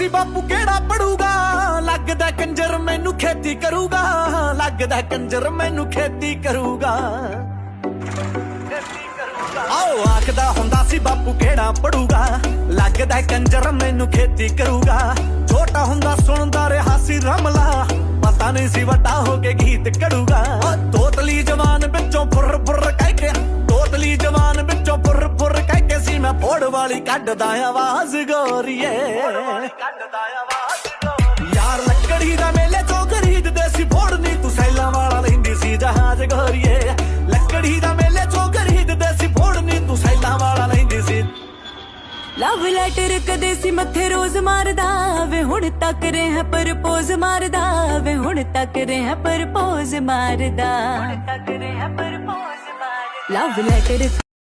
ਸੀ ਬਾਪੂ ਕਿਹੜਾ ਪੜੂਗਾ? ਲੱਗਦਾ ਕੰਜਰ ਮੈਨੂੰ ਖੇਤੀ ਕਰੂਗਾ। ਲੱਗਦਾ ਕੰਜਰ ਮੈਨੂੰ ਖੇਤੀ ਕਰੂਗਾ। ਆਓ ਆਖਦਾ ਹੁੰਦਾ ਸੀ ਬਾਪੂ ਕਿਹੜਾ ਪੜੂਗਾ? ਲੱਗਦਾ ਕੰਜਰ ਮੈਨੂੰ ਖੇਤੀ ਕਰੂਗਾ। ਛੋਟਾ ਹੁੰਦਾ ਸੁਣਦਾ ਰਿਹਾ ਸੀ ਰਮਲਾ। ਪਤਾ ਨਹੀਂ ਸੀ ਵੱਡਾ ਹੋ ਕੇ ਗੀਤ ਕੜੂਗਾ। ਓ ਵਾਲੀ ਕੱਢਦਾ ਆਵਾਜ਼ ਗੋਰੀਏ ਕੱਢਦਾ ਆਵਾਜ਼ ਗੋਰੀਏ। ਯਾਰ ਲੱਕੜੀ ਦਾ ਮੇਲੇ ਚੋਂ ਖਰੀਦਦੇ ਸੀ ਫੋੜ ਨਹੀਂ ਤੂੰ ਸੈਲਾਂ ਵਾਲਾ ਲੈਂਦੀ ਸੀ ਜਹਾਜ਼ ਗੋਰੀਏ। ਲੱਕੜੀ ਦਾ ਮੇਲੇ ਚੋਂ ਖਰੀਦਦੇ ਸੀ ਫੋੜ ਨਹੀਂ ਤੂੰ ਸੈਲਾਂ ਵਾਲਾ ਲੈਂਦੀ ਸੀ। ਲਵ ਲੈਟਰ ਕਦੇ ਸੀ ਮੱਥੇ ਰੋਜ਼ ਮਾਰਦਾ ਵੇ। ਹੁਣ ਤੱਕ ਰਿਹਾ ਪਰਪੋਜ਼ ਮਾਰਦਾ ਵੇ। ਹੁਣ ਤੱਕ ਰਿਹਾ ਪਰਪੋਜ਼ ਮਾਰਦਾ। Love letter